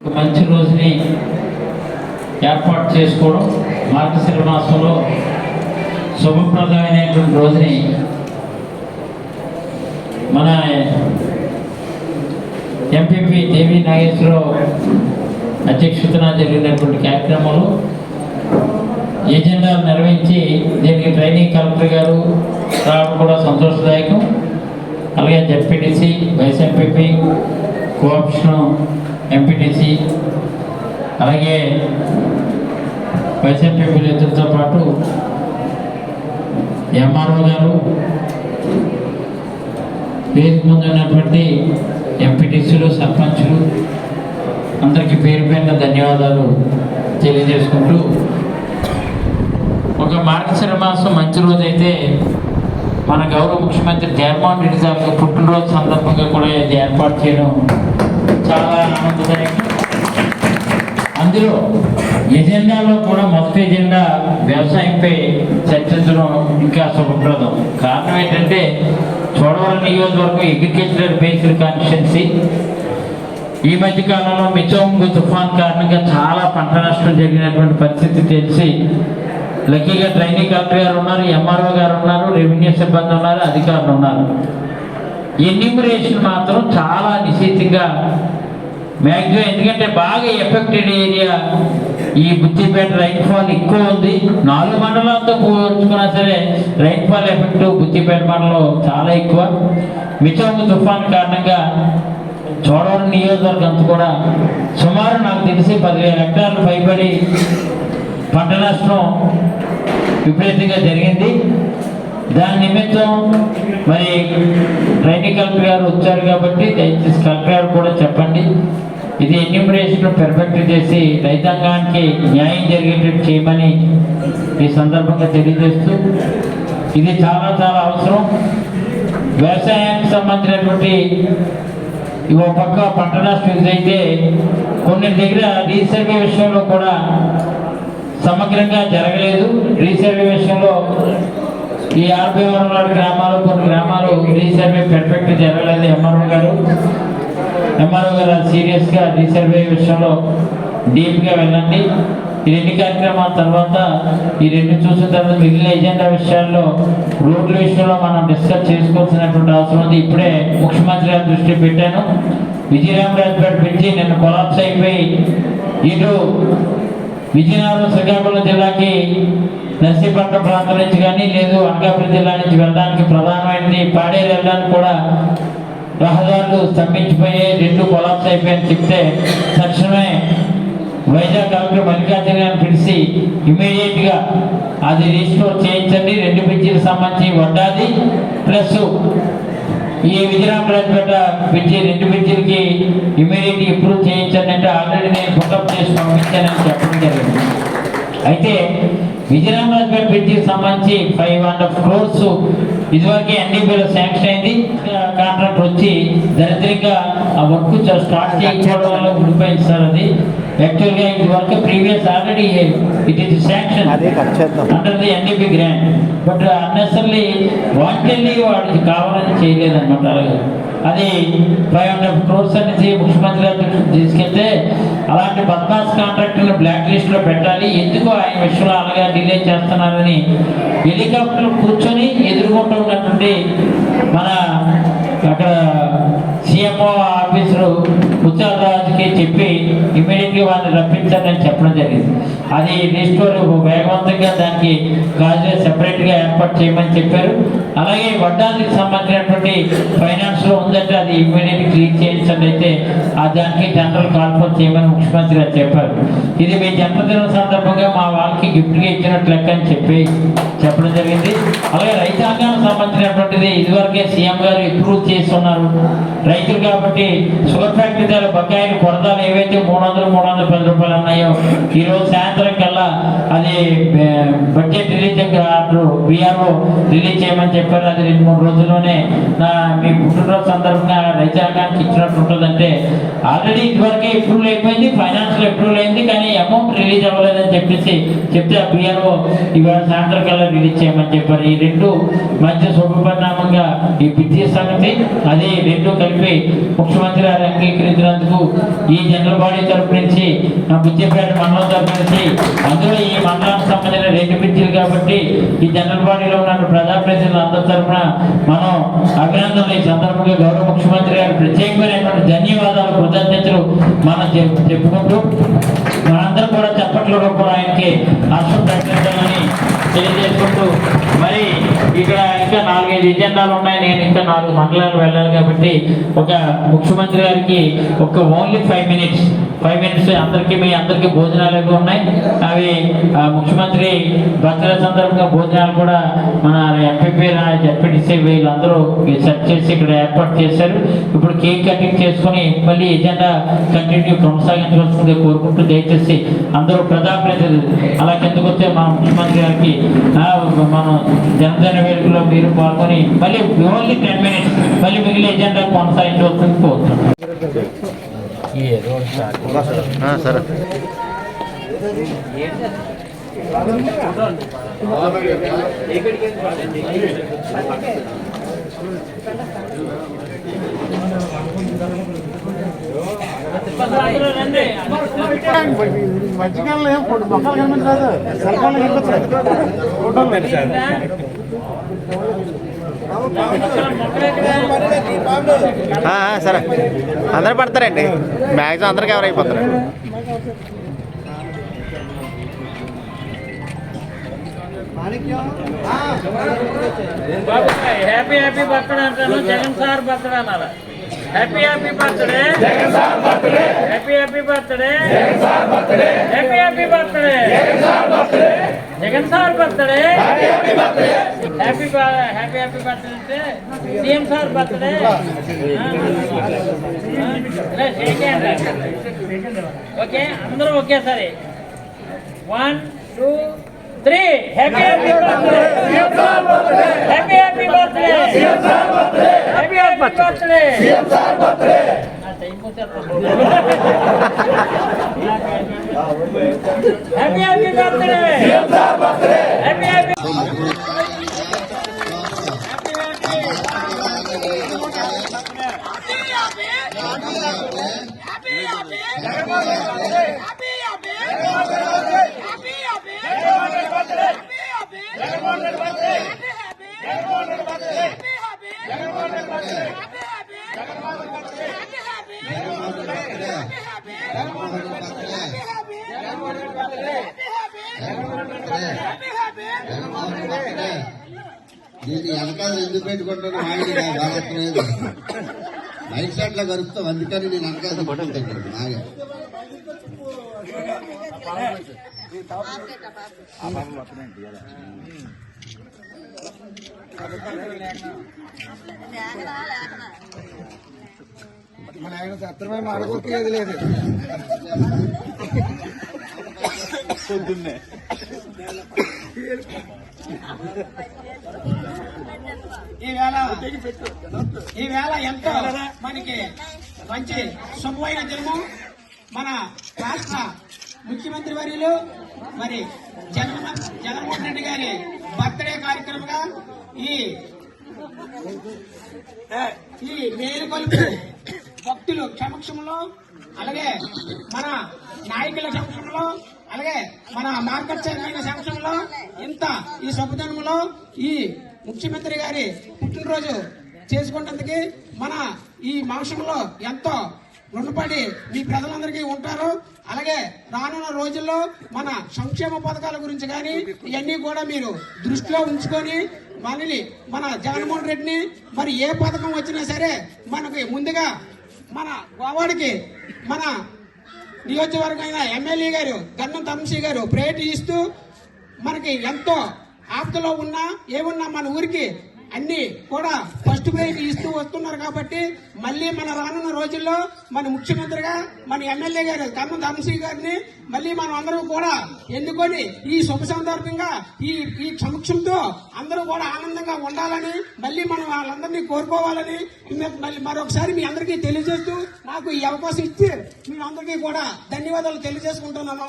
మంచి రోజుని ఏర్పాటు చేసుకోవడం మార్గశిర మాసంలో శుభప్రదమైనటువంటి రోజుని మన ఎంపీపీ దేవి నాగేశ్వరరావు అధ్యక్షతన జరిగినటువంటి కార్యక్రమంలో ఎజెండాలు నిర్వహించి దీనికి ట్రైనింగ్ కలెక్టర్ గారు రావడం కూడా సంతోషదాయకం. అలాగే ZPTC vice MPP cooption MPTC అలాగే వైసీపీ విలేకరులతో పాటు ఎంఆర్ఓ గారు వేదిక ముందు ఉన్నటువంటి ఎంపీటీసీలు సర్పంచులు అందరికీ పేరు పేరున ధన్యవాదాలు తెలియజేసుకుంటూ ఒక మార్గశిర మాసం మంచి రోజు అయితే మన గౌరవ ముఖ్యమంత్రి జగన్మోహన్ రెడ్డి గారికి పుట్టినరోజు సందర్భంగా కూడా ఇది ఏర్పాటు చేయడం చాలా ఆనందదాయకం అందులో ఎజెండాలో కూడా మొదటి ఎజెండా వ్యవసాయంపై చర్చించడం ఇంకా శుభప్రదం. కారణం ఏంటంటే చోడవరం నియోజకవర్గం అగ్రికల్చరల్ బేస్డ్ కాన్స్టిట్యున్సీ ఈ మధ్య కాలంలో మిచోంగు తుఫాన్ కారణంగా చాలా పంట నష్టం జరిగినటువంటి పరిస్థితి తెలిసి లక్కీగా ట్రైనింగ్ కలెక్టర్ గారు ఉన్నారు ఎంఆర్ఓ గారు ఉన్నారు రెవెన్యూ సిబ్బంది ఉన్నారు అధికారులు ఉన్నారు. ఎన్యూమరేషన్ మాత్రం చాలా నిశ్చితంగా మ్యాక్సిమం ఎందుకంటే బాగా ఎఫెక్టెడ్ ఏరియా ఈ బుద్ధిపేట రైన్ ఫాల్ ఎక్కువ ఉంది. నాలుగు మండలాలతో పోల్చుకున్నా సరే రైన్ ఫాల్ ఎఫెక్ట్ బుద్ధిపేట మండలం చాలా ఎక్కువ. మిచోంగు తుఫాన్ కారణంగా చోడవరం నియోజకవర్గం కూడా సుమారు నాకు తెలిసి పదివేల హెక్టార్లు పైబడి పంట నష్టం విపరీతంగా జరిగింది. దాని నిమిత్తం మరి ట్రైనింగ్ కలెక్టర్ గారు వచ్చారు కాబట్టి దయచేసి కలెక్టర్ గారు కూడా చెప్పండి. ఇది ఎన్యూమరేషన్ పెర్ఫెక్ట్ చేసి రైతాంగానికి న్యాయం జరిగేటట్టు చేయమని ఈ సందర్భంగా తెలియజేస్తూ ఇది చాలా చాలా అవసరం. వ్యవసాయానికి సంబంధించినటువంటి ఇవో పక్క పంట నష్టం అయితే కొన్ని దగ్గర రీసర్వే విషయంలో కూడా సమగ్రంగా జరగలేదు. రీసర్వే విషయంలో ఈ ఆర్బీ వరం గ్రామాలు కొన్ని గ్రామాలు రీసర్వే పెర్ఫెక్ట్ జరగలేదు. ఎంఆర్ఓ గారు ఎంఆర్ఓ గారు సీరియస్గా రీసర్వే విషయంలో డీప్గా వెళ్ళండి. ఈ రెండు కార్యక్రమాల తర్వాత ఈ రెండు చూసిన తర్వాత మిగిలిన ఎజెండా విషయాల్లో రోడ్ల విషయంలో మనం డిస్కస్ చేసుకోవాల్సినటువంటి అవసరం ఉంది. ఇప్పుడే ముఖ్యమంత్రి గారి దృష్టి పెట్టాను. విజయరామరాజుపేట పెంచి నిన్న కొలాప్స్ అయిపోయి ఇటు విజయనగరం శ్రీకాకుళం జిల్లాకి నర్సీపట్నం ప్రాంతం నుంచి కానీ లేదు అనకాపల్లి జిల్లా నుంచి వెళ్ళడానికి ప్రధానమైనది పాడేరు వెళ్ళడానికి కూడా రహదారులు స్తంభించిపోయి రెండు కొలాప్స్ అయిపోయాయని చెప్తే తక్షణమే వైజాగ్ డాక్టర్ మల్లికార్జున పిలిచి ఇమీడియట్గా అది రీస్టోర్ చేయించండి. రెండు బ్రిడ్జిలకు సంబంధించి వడ్డాది. ప్లస్ ఈ విజయరామరాజపేట బ్రిడ్జి రెండు బ్రిడ్జిలకి ఇమీడియట్ ఇంప్రూవ్ చేయించండి అంటే ఆల్రెడీ నేను పుట్టప్ చేసి పంపించానని చెప్పడం జరిగింది. అయితే విజయరామరాజపేట బ్రిడ్జికి సంబంధించి ఫైవ్ హాఫ్ క్రోర్స్ ఇదివరకే ఎన్డీపీలో శాంక్షన్ అయింది. కాంట్రాక్ట్ వచ్చి దరిద్రంగా ఆ వర్క్ స్టార్ట్ చేయకపోవడం వల్ల ఉండిపోయింది సార్ అది. యాక్చువల్గా ఇది work previous already it is sanction under the NDP grant but unnecessarily wantedly వాడికి కావాలని చేయలేదన్నమాట అది ఫైవ్ హండ్రెడ్ క్రోర్స్ అనేది ముఖ్యమంత్రి గారి తీసుకెళ్తే అలాంటి బద్మాస్ కాంట్రాక్టర్ని బ్లాక్ లిస్ట్లో పెట్టాలి. ఎందుకు ఆయన విషయంలో అలాగా డిలే చేస్తున్నారని హెలికాప్టర్ కూర్చొని ఎదుర్కొంటూ ఉన్నటువంటి మన అక్కడ సీఎంఓ ఆఫీసరు ముత్యాలరాజుకి చెప్పి ఇమీడియట్గా వాళ్ళని రప్పించాలని చెప్పడం జరిగింది. అది రిస్టోర్ వేగవంతంగా దానికి గాజు సెపరేట్గా ఏర్పాటు చేయమని చెప్పారు. అలాగే వడ్డానికి సంబంధించినటువంటి ఫైనాన్స్లో ఉందంటే అది ఇమీడియట్ క్లీన్ చేయించినట్లయితే ఆ దానికి టెండర్ కాల్పల్ చేయమని ముఖ్యమంత్రి గారు చెప్పారు. ఇది మీ జన్మదినం సందర్భంగా మా వాళ్ళకి గిఫ్ట్గా ఇచ్చినట్లు లెక్క అని చెప్పి చెప్పడం జరిగింది. అలాగే రైతాంగానికి సంబంధించినటువంటిది ఇదివరకే సీఎం గారు ఇంప్రూవ్ చేస్తున్నారు. రైతులు కాబట్టి షుగర్ ఫ్యాక్టరీ ద్వారా బకాయిలు కొరదాలు ఏవైతే మూడు వందలు మూడు వందల పది రూపాయలు ఉన్నాయో ఈరోజు సాయంత్రం కల్లా అది బడ్జెట్ రిలీజ్ బీఆర్ఓ రిలీజ్ చేయమని చెప్పారు. అది రెండు మూడు రోజుల్లోనే నా మీ పుట్టినరోజు సందర్భంగా రైతాంగానికి ఇచ్చినట్టు ఉంటుందంటే ఆల్రెడీ ఇదివరకే ఎప్రూవ్ అయిపోయింది ఫైనాన్షియల్ ఎప్రూవ్ అయింది కానీ అమౌంట్ రిలీజ్ అవ్వలేదని చెప్పేసి చెప్తే ఆ బీఆర్ఓ ఇవాళ సాయంత్రం కల్లా రిలీజ్ చేయమని చెప్పారు. ఈ రెండు మంచి శుభపరిణామంగా ఈ విద్యా సంగతి అది రెండు కలిపి ముఖ్యమంత్రి గారు అంగీకరించినందుకు ఈ జనరల్ బాడీ తరపు నుంచి కలిసి ఆ బుద్ధిపేట మండలంతో కలిసి అందులో ఈ మండలానికి సంబంధించిన రెండు పిచ్చిలు కాబట్టి ఈ జనరల్ బాడీలో ఉన్న ప్రజాప్రతినిధులు అందరి తరఫున మనం అభినందనలు. ఈ సందర్భంగా గౌరవ ముఖ్యమంత్రి గారు ప్రత్యేకమైనటువంటి ధన్యవాదాలు కృతజ్ఞతలు మనం చెప్పుకుంటూ మనందరం కూడా చప్పట్ల రూపంలో ఆయనకి హర్షం ప్రకటించాలని తెలియజేసుకుంటూ మరి ఇక్కడ ఇంకా నాలుగైదు ఎజెండాలు ఉన్నాయి. నేను ఇంకా నాలుగు మండలాలు వెళ్ళాలి కాబట్టి ఒక ముఖ్యమంత్రి గారికి ఒక only five minutes five minutes అందరికీ మీ అందరికీ భోజనాలు ఎక్కువ ఉన్నాయి. అవి ఆ, ముఖ్యమంత్రి బర్త్డే సందర్భంగా భోజనాలు కూడా మన ఎంపీపీ జడ్పీటీసీ వీళ్ళందరూ సెట్ చేసి ఇక్కడ ఏర్పాటు చేశారు. ఇప్పుడు కేక్ కటింగ్ చేసుకొని మళ్ళీ ఎజెండా కంటిన్యూ కొనసాగించవలసింది కోరుకుంటూ దయచేసి అందరూ ప్రజాప్రతినిధులు అలా కిందకొస్తే వస్తే ముఖ్యమంత్రి గారికి మనం జనసేన వేడుకలో మీరు పాల్గొని మళ్ళీ ఓన్లీ టెన్ మినిట్స్ మళ్ళీ మిగిలిన ఎజెండా కొనసాగించవలసింది కోరుతున్నాం ఏదో సరే. మధ్యకాలంలో ఏం మొక్కలు కనిపించలేదు కనిపించలేదు ఫోటోలు సరే. అందరు పడతారండి. మ్యాక్సిమం అందరికి ఎవరైపోతారు హ్యాపీ హ్యాపీ బర్త్డే అంటాను. జగన్ సార్ బర్త్డే అనాలి happy happy birthday. Jagan sir birthday. Happy happy birthday. Jagan sir birthday. Happy happy birthday. Jagan sir birthday. Jagan sir birthday. Happy happy birthday. Happy happy happy birthday అంటే CM sir birthday. Okay అందరూ ఒకేసారి. One two three happy happy birthday happy happy birthday happy happy birthday happy happy birthday దీన్ని వెనకాల ఎందుకు పెట్టుకుంటాను మాయని నాకు అర్థలేదు mic సెట్లో కలుపుతాం అందుకని నేను వెనకాల పెట్టుకుంటాను. నాగే మన ఆయన సత్రమే మాడగొట్టలేదు లేదు ఈవేళ ఈవేళ ఎంతో మనకి మంచి శుభమైన దినము మన రాష్ట్ర ముఖ్యమంత్రి వర్యులు మరి జగన్ జగన్మోహన్ రెడ్డి గారి బర్త్డే కార్యక్రమంగా ఈ ఈ మేలుకొలుపు భక్తులు సమక్షంలో అలాగే మన నాయకుల సమక్షంలో అలాగే మన మార్కెట్ చైర్మన్ సమక్షంలో ఇంత ఈ శుభదినంలో ఈ ముఖ్యమంత్రి గారి పుట్టినరోజు చేసుకున్నందుకు మన ఈ మాంసంలో ఎంతో రుణపడి మీ ప్రజలందరికీ ఉంటారు. అలాగే రానున్న రోజుల్లో మన సంక్షేమ పథకాల గురించి కానీ ఇవన్నీ కూడా మీరు దృష్టిలో ఉంచుకొని మనని మన జగన్మోహన్ రెడ్డిని మరి ఏ పథకం వచ్చినా సరే మనకి ముందుగా మన గోవాడికి మన నియోజకవర్గం అయిన ఎమ్మెల్యే గారు గన్నం తమసి గారు ప్రేట్ మనకి ఎంతో ఆప్తలో ఉన్నా ఏమున్నా మన ఊరికి అన్ని కూడా ఫస్ట్ ప్రైజ్ ఇస్తూ వస్తున్నారు కాబట్టి మళ్ళీ మన రానున్న రోజుల్లో మన ముఖ్యమంత్రిగా మన ఎమ్మెల్యే గారు కన్నం ధర్మశ్రీ గారిని మళ్ళీ మనం అందరం కూడా ఎన్నుకొని ఈ శుభ సందర్భంగా ఈ ఈ సమక్షంతో అందరూ కూడా ఆనందంగా ఉండాలని మళ్ళీ మనం వాళ్ళందరినీ కోరుకోవాలని మళ్ళీ మరొకసారి మీ అందరికీ తెలియజేస్తూ నాకు ఈ అవకాశం ఇచ్చి మీ అందరికీ కూడా ధన్యవాదాలు తెలియజేసుకుంటున్నాను